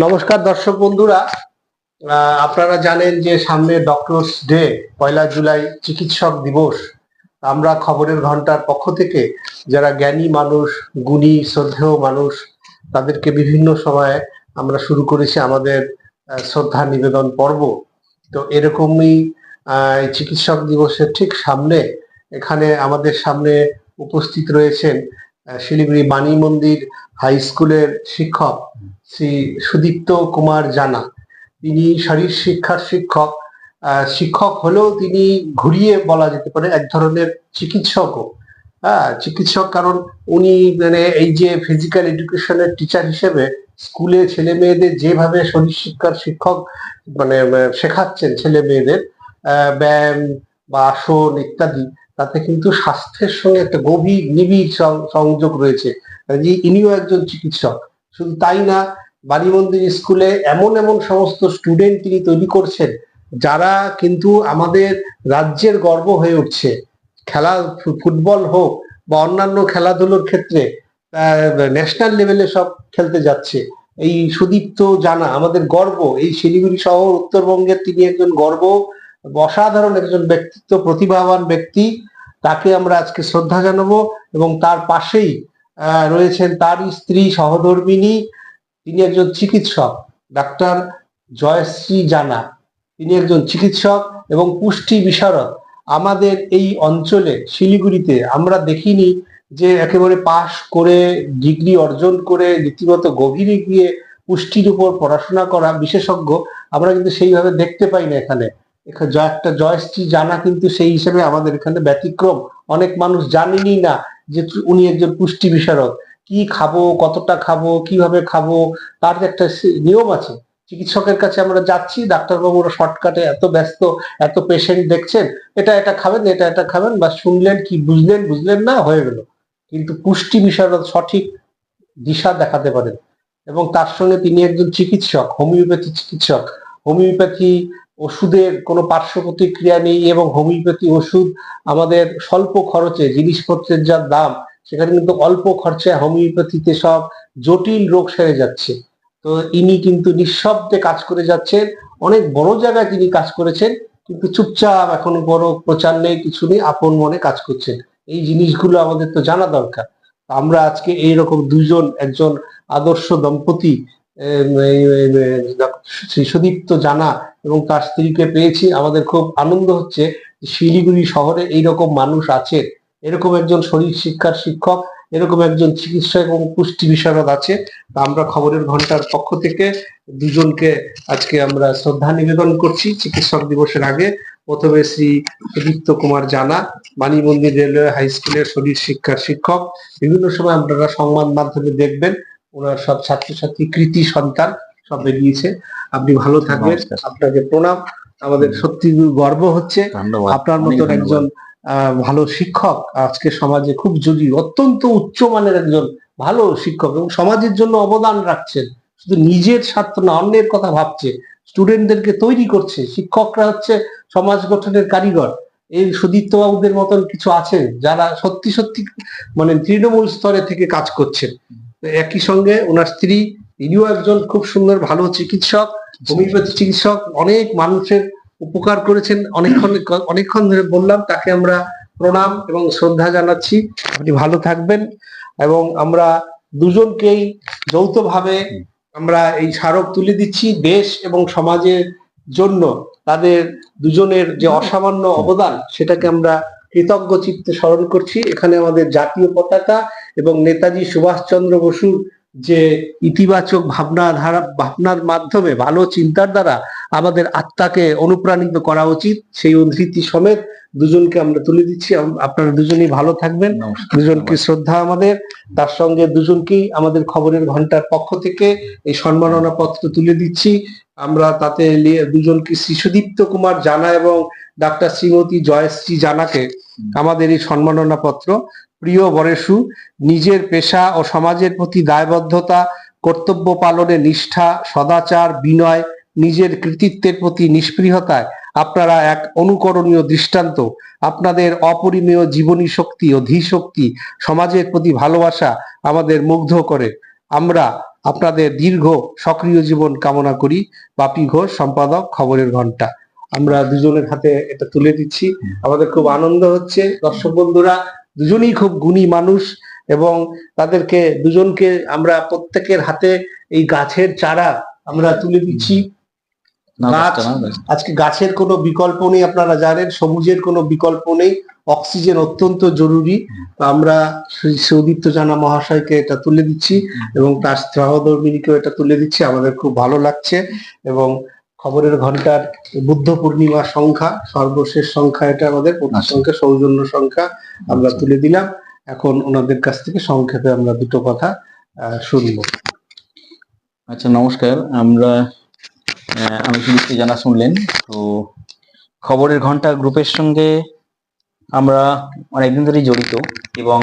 নমস্কার দর্শক বন্ধুরা। আপনারা জানেন যে সামনে ডক্টরস ডে পয়লা জুলাই চিকিৎসক দিবস। আমরা খবরের ঘণ্টার পক্ষ থেকে যারা জ্ঞানী মানুষ, গুণী, শ্রদ্ধেয় মানুষ, তাদেরকে বিভিন্ন সময়ে আমরা শুরু করেছি আমাদের শ্রদ্ধা নিবেদন পর্ব। তো এরকমই চিকিৎসক দিবসের ঠিক সামনে এখানে আমাদের সামনে উপস্থিত রয়েছেন শিলিগুড়ি বাণী মন্দির হাই স্কুলের শিক্ষক শ্রী সুদীপ্ত কুমার জানা। তিনি শারীর শিক্ষার শিক্ষক। শিক্ষক হলেও তিনি ঘুরিয়ে বলা যেতে পারে এক ধরনের চিকিৎসকও। হ্যাঁ চিকিৎসক কারণ উনি মানে এই যে ফিজিক্যাল এডুকেশনের টিচার হিসেবে স্কুলে ছেলে মেয়েদের যেভাবে শরীর শিক্ষার শিক্ষক মানে শেখাচ্ছেন ছেলে মেয়েদের ব্যায়াম বা আসন ইত্যাদি তাতে কিন্তু স্বাস্থ্যের সঙ্গে একটা গভীর নিবিড় সংযোগ রয়েছে। ইনিও একজন চিকিৎসক। শুধু তাই না বাড়ি মন্দির স্কুলে এমন এমন সমস্ত স্টুডেন্ট তিনি তৈরি করছেন, যারা কিন্তু আমাদের রাজ্যের গর্ব হয়ে উঠছে। খেলা ফুটবল হোক বা অন্যান্য খেলাধুলোর ক্ষেত্রে ন্যাশনাল লেভেলে সব খেলতে যাচ্ছে। এই সুদীপ্ত জানা, আমাদের গর্ব, এই শিলিগুড়ি শহর উত্তরবঙ্গের তিনি একজন গর্ব, অসাধারণ একজন ব্যক্তিত্ব, প্রতিভাবান ব্যক্তি। তাকে আমরা আজকে শ্রদ্ধা জানাব এবং তার পাশেই রয়েছেন তার স্ত্রী সহধর্মিনী। তিনি একজন চিকিৎসক, ডাক্তার জয়শ্রী জানা। তিনি একজন চিকিৎসক এবং পুষ্টি বিশারদ। আমাদের এই অঞ্চলে, শিলিগুড়িতে আমরা দেখিনি যে একেবারে পাশ করে ডিগ্রি অর্জন করে রীতিমতো গভীরে গিয়ে পুষ্টির উপর পড়াশোনা করা বিশেষজ্ঞ, আমরা কিন্তু সেইভাবে দেখতে পাই না এখানে। জ- একটা জয়শ্রী জানা কিন্তু সেই হিসেবে আমাদের এখানে ব্যতিক্রম। অনেক মানুষ জানেনই না যে উনি একজন পুষ্টি বিশারদ। কি খাব, কতটা খাব, কীভাবে খাব, তার যে একটা নিয়ম আছে। চিকিৎসকের কাছে আমরা যাচ্ছি, ডাক্তারবাবুরা শর্টকাটে এত ব্যস্ত, এত পেশেন্ট দেখছেন, এটা এটা খাবেন, এটা এটা খাবেন, বা শুনলেন কি বুঝলেন বুঝলেন না, হয়ে গেল। কিন্তু পুষ্টি বিশারদ সঠিক দিশা দেখাতে পারেন। এবং তার সঙ্গে তিনি একজন চিকিৎসক, হোমিওপ্যাথি চিকিৎসক। হোমিওপ্যাথি ওষুধের কোনো পার্শ্ব প্রতিক্রিয়া নেই এবং হোমিওপ্যাথি ওষুধ আমাদের স্বল্প খরচে জিনিসপত্রের যা দাম, সেখানে কিন্তু অল্প খরচে হোমিওপ্যাথিতে সব জটিল রোগ সেরে যাচ্ছে। তো ইনি কিন্তু নিঃশব্দে কাজ করে যাচ্ছেন। অনেক বড় জায়গায় তিনি কাজ করেছেন, কিন্তু চুপচাপ এখনও বড় প্রচার নেই, কিছু নেই, আপন মনে কাজ করছেন। এই জিনিসগুলো আমাদের তো জানা দরকার। আমরা আজকে এইরকম দুজন একজন আদর্শ দম্পতি শ্রী সুদীপ্ত জানা এবং তার স্ত্রীকে পেয়েছি। আমাদের খুব আনন্দ হচ্ছে শিলিগুড়ি শহরে এইরকম মানুষ আছে। এরকম একজন শরীর শিক্ষার শিক্ষক, এরকম একজন চিকিৎসক এবং পুষ্টি বিশারদ আছে। আমরা খবরের ঘণ্টার পক্ষ থেকে দুজনকে আজকে আমরা শ্রদ্ধা নিবেদন করছি চিকিৎসক দিবসের আগে। প্রথমে শ্রী সুদীপ্ত কুমার জানা বাণী মন্দির রেলওয়ে হাই স্কুলের শরীর শিক্ষার শিক্ষক। বিভিন্ন সময় আপনারা সংবাদ মাধ্যমে দেখবেন, ওনার সব ছাত্রছাত্রী কৃতি সন্তান। সব বেরিয়েছে আপনি ভালো থাকবেন। আপনাকে প্রণাম আমাদের সত্যি গর্ব হচ্ছে। আপনার মতন একজন ভালো শিক্ষক আজকে সমাজে খুব জরুরি অত্যন্ত উচ্চমানের একজন ভালো শিক্ষক এবং সমাজের জন্য অবদান রাখছেন। শুধু নিজের স্বার্থ না অন্যের কথা ভাবছে। স্টুডেন্টদেরকে তৈরি করছে। শিক্ষকরা হচ্ছে সমাজ গঠনের কারিগর। এই সুদীপ্ত বাবুদের মতন কিছু আছেন যারা সত্যি সত্যি মানে তৃণমূল স্তরে থেকে কাজ করছেন। একই সঙ্গে ওনার স্ত্রী তিনিও একজন খুব সুন্দর ভালো চিকিৎসক হোমিওপ্যাথি চিকিৎসক। অনেক মানুষের উপকার করেছেন। অনেকক্ষণ অনেকক্ষণ ধরে বললাম তাকে আমরা প্রণাম এবং শ্রদ্ধা জানাচ্ছি। আপনি ভালো থাকবেন এবং আমরা দুজনকেই যৌথভাবে আমরা এই স্মারক তুলে দিচ্ছি দেশ এবং সমাজের জন্য। তাদের দুজনের যে অসামান্য অবদান সেটাকে আমরা কৃতজ্ঞ চিত্তে স্মরণ করছি। এখানে আমাদের জাতীয় পতাকা এবং নেতাজি সুভাষচন্দ্র বসুর যে ইতিবাচক ভাবনা ধারা ভাবনার মাধ্যমে ভালো চিন্তার দ্বারা আমাদের আত্মাকে অনুপ্রাণিত করা উচিত। সেই উদ্ধৃতি সমেত দুজনকে আমরা তুলে দিচ্ছি। আপনারা দুজনেই ভালো থাকবেন। দুজনকে শ্রদ্ধা আমাদের। তার সঙ্গে দুজনকেই আমাদের খবরের ঘণ্টার পক্ষ থেকে এই সম্মাননা পত্র তুলে দিচ্ছি। আমরা তাতে দুজনকে শিশুদীপ্ত কুমার জানা এবং ডাক্তার শ্রীমতী জয়শ্রী জানাকে আমাদের এই সম্মাননা পত্র প্রিয় বরেশু নিজের পেশা ও সমাজের প্রতি দায়বদ্ধতা, কর্তব্য পালনে নিষ্ঠা, সদাচার, বিনয়, নিজের কৃতিত্বের প্রতি নিষ্পৃহতায় আপনারা এক অনুকরণীয় দৃষ্টান্ত, আপনাদের অপরিমেয় জীবনী শক্তি ও ধীশক্তি সমাজের প্রতি ভালোবাসা আমাদের মুগ্ধ করে। আমরা আপনাদের দীর্ঘ সক্রিয় জীবন কামনা করি। বাপি ঘোষ, সম্পাদক, খবরের ঘণ্টা আমরা দুজনের হাতে এটা তুলে দিচ্ছি। আমাদের খুব আনন্দ হচ্ছে। দর্শক বন্ধুরা দুজনেই খুব গুণী মানুষ এবং তাদেরকে দুজনকে আমরা প্রত্যেকের হাতে এই গাছের চারা আমরা তুলে দিচ্ছি। গাছ আজকে গাছের কোনো বিকল্প নেই আপনারা জানেন সবুজের কোনো বিকল্প নেই অক্সিজেন অত্যন্ত জরুরি। আমরা সৌদীপ্ত জানা মহাশয়কে এটা তুলে দিচ্ছি এবং তার সহধর্মিনীকেও এটা তুলে দিচ্ছি আমাদের খুব ভালো লাগছে এবং খবরের ঘণ্টার বুদ্ধ পূর্ণিমা সংখ্যা সর্বশেষ সংখ্যা এটা আমাদের আচ্ছা। সংখ্যা সৌজন্য সংখ্যা আমরা আচ্ছা। তুলে দিলাম। এখন ওনাদের কাছ থেকে সংক্ষেপে আমরা দুটো কথা শুনব। আচ্ছা নমস্কার। আমরা আমি সুদীপ্ত জানা শুনলেন। তো খবরের ঘণ্টা গ্রুপের সঙ্গে আমরা অনেকদিন ধরেই জড়িত এবং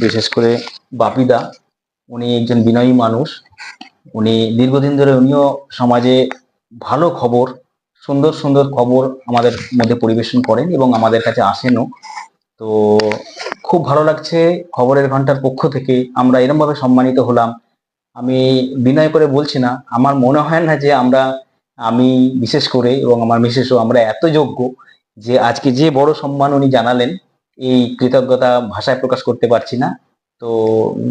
বিশেষ করে বাপিদা উনি একজন বিনয়ী মানুষ। উনি দীর্ঘদিন ধরে উনিও সমাজে ভালো খবর, সুন্দর সুন্দর খবর আমাদের মধ্যে পরিবেশন করেন এবং আমাদের কাছে আসেনও। তো খুব ভালো লাগছে খবরের ঘণ্টার পক্ষ থেকে আমরা এরমভাবে সম্মানিত হলাম। আমি বিনয় করে বলছি না, আমার মনে হয় না যে আমরা, আমি বিশেষ করে এবং আমার মিসেসও আমরা এত যোগ্য যে আজকে যে বড় সম্মান উনি জানালেন, এই কৃতজ্ঞতা ভাষায় প্রকাশ করতে পারছি না। তো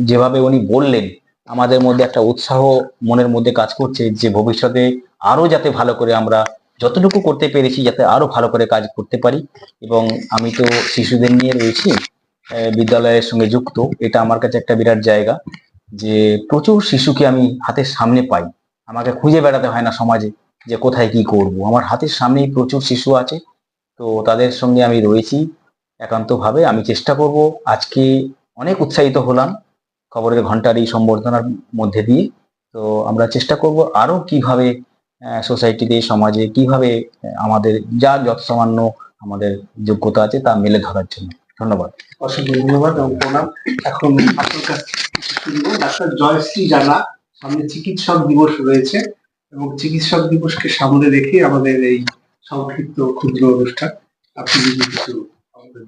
যেভাবে উনি বললেন, আমাদের মধ্যে একটা উৎসাহ মনের মধ্যে কাজ করছে যে ভবিষ্যতে আরও যাতে ভালো করে আমরা যতটুকু করতে পেরেছি, যাতে আরও ভালো করে কাজ করতে পারি। এবং আমি তো শিশুদের নিয়ে রয়েছি বিদ্যালয়ের সঙ্গে যুক্ত। এটা আমার কাছে একটা বিরাট জায়গা যে প্রচুর শিশুকে আমি হাতের সামনে পাই। আমাকে খুঁজে বেড়াতে হয় না সমাজে যে কোথায় কি করব। আমার হাতের সামনেই প্রচুর শিশু আছে, তো তাদের সঙ্গে আমি রয়েছি একান্তভাবে। আমি চেষ্টা করব আজকে অনেক উৎসাহিত হলাম খবরের ঘণ্টার এই সম্বর্ধনার মধ্যে দিয়ে। তো আমরা চেষ্টা করব আরও কীভাবে সোসাইটিতে সমাজে কীভাবে আমাদের যা যত সামান্য আমাদের যোগ্যতা আছে, তা মেলে ধরার জন্য। ধন্যবাদ। অসংখ্য ধন্যবাদ এবং প্রণাম। এখন আপনার কাছ ডাক্তার জয়শ্রী জানা, সামনে চিকিৎসক দিবস রয়েছে এবং চিকিৎসক দিবসকে সামনে রেখে আমাদের এই সংক্ষিপ্ত, ক্ষুদ্র অনুষ্ঠান। আপনি কিছু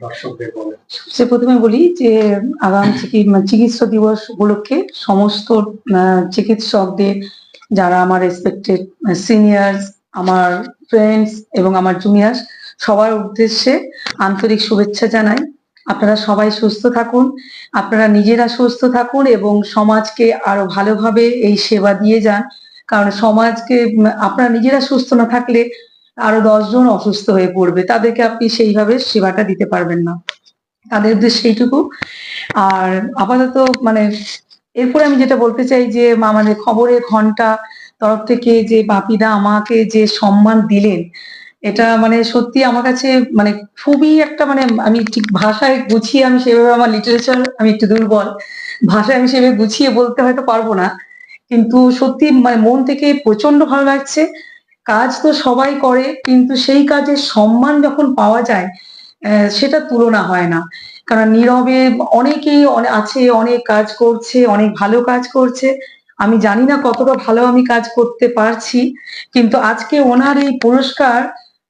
দর্শকদের প্রথমে বলি যে, আগাম মানে চিকিৎসা দিবস উপলক্ষে সমস্ত চিকিৎসকদের যারা আমার রেসপেক্টেড সিনিয়র্স আমার ফ্রেন্ডস এবং আমার জুনিয়র্স সবার উদ্দেশ্যে আন্তরিক শুভেচ্ছা জানাই। আপনারা সবাই সুস্থ থাকুন, আপনারা নিজেরা সুস্থ থাকুন এবং সমাজকে আরও ভালোভাবে এই সেবা দিয়ে যান। কারণ সমাজকে আপনারা নিজেরা সুস্থ না থাকলে আরও দশজন অসুস্থ হয়ে পড়বে, তাদেরকে আপনি সেইভাবে সেবাটা দিতে পারবেন না। তাদের উদ্দেশ্যে সেইটুকু। আর আপাতত মানে এরপরে আমি যেটা বলতে চাই যে আমাদের খবরের ঘণ্টা তরফ থেকে যে বাপিদা আমাকে যে সম্মান দিলেন, এটা মানে সত্যি আমার কাছে মানে খুবই একটা মানে আমি ঠিক ভাষায় গুছিয়ে আমি সেভাবে আমার লিটারেচার আমি একটু দুর্বল, ভাষায় আমি সেভাবে গুছিয়ে বলতে হয়তো পারব না। কিন্তু সত্যি মানে মন থেকে প্রচণ্ড ভালো লাগছে। কাজ তো সবাই করে, কিন্তু সেই কাজের সম্মান যখন পাওয়া যায় সেটা তুলনা হয় না। কারণ নীরবে অনেকেই আছে, অনেক কাজ করছে, অনেক ভালো কাজ করছে। আমি জানি না কতটা ভালো আমি কাজ করতে পারছি, কিন্তু আজকে ওনার এই পুরস্কার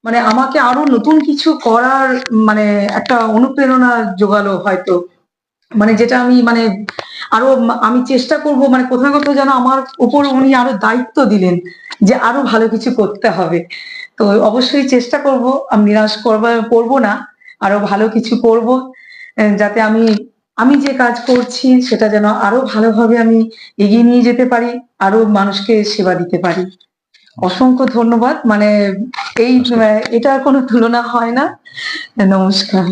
মানে আমাকে আরও নতুন কিছু করার মানে একটা অনুপ্রেরণা জোগালো হয়তো। মানে যেটা আমি মানে আরও আমি চেষ্টা করব মানে কোথাও না কোথাও যেন আমার উপর উনি আরও দায়িত্ব দিলেন যে আরও ভালো কিছু করতে হবে। তো অবশ্যই চেষ্টা করব আমি নিরাশ করবা করব না আরও ভালো কিছু করব যাতে আমি আমি যে কাজ করছি সেটা যেন আরও ভালোভাবে আমি এগিয়ে নিয়ে যেতে পারি আরও মানুষকে সেবা দিতে পারি। অসংখ্য ধন্যবাদ মানে এই আহ, এটার কোনো তুলনা হয় না। নমস্কার।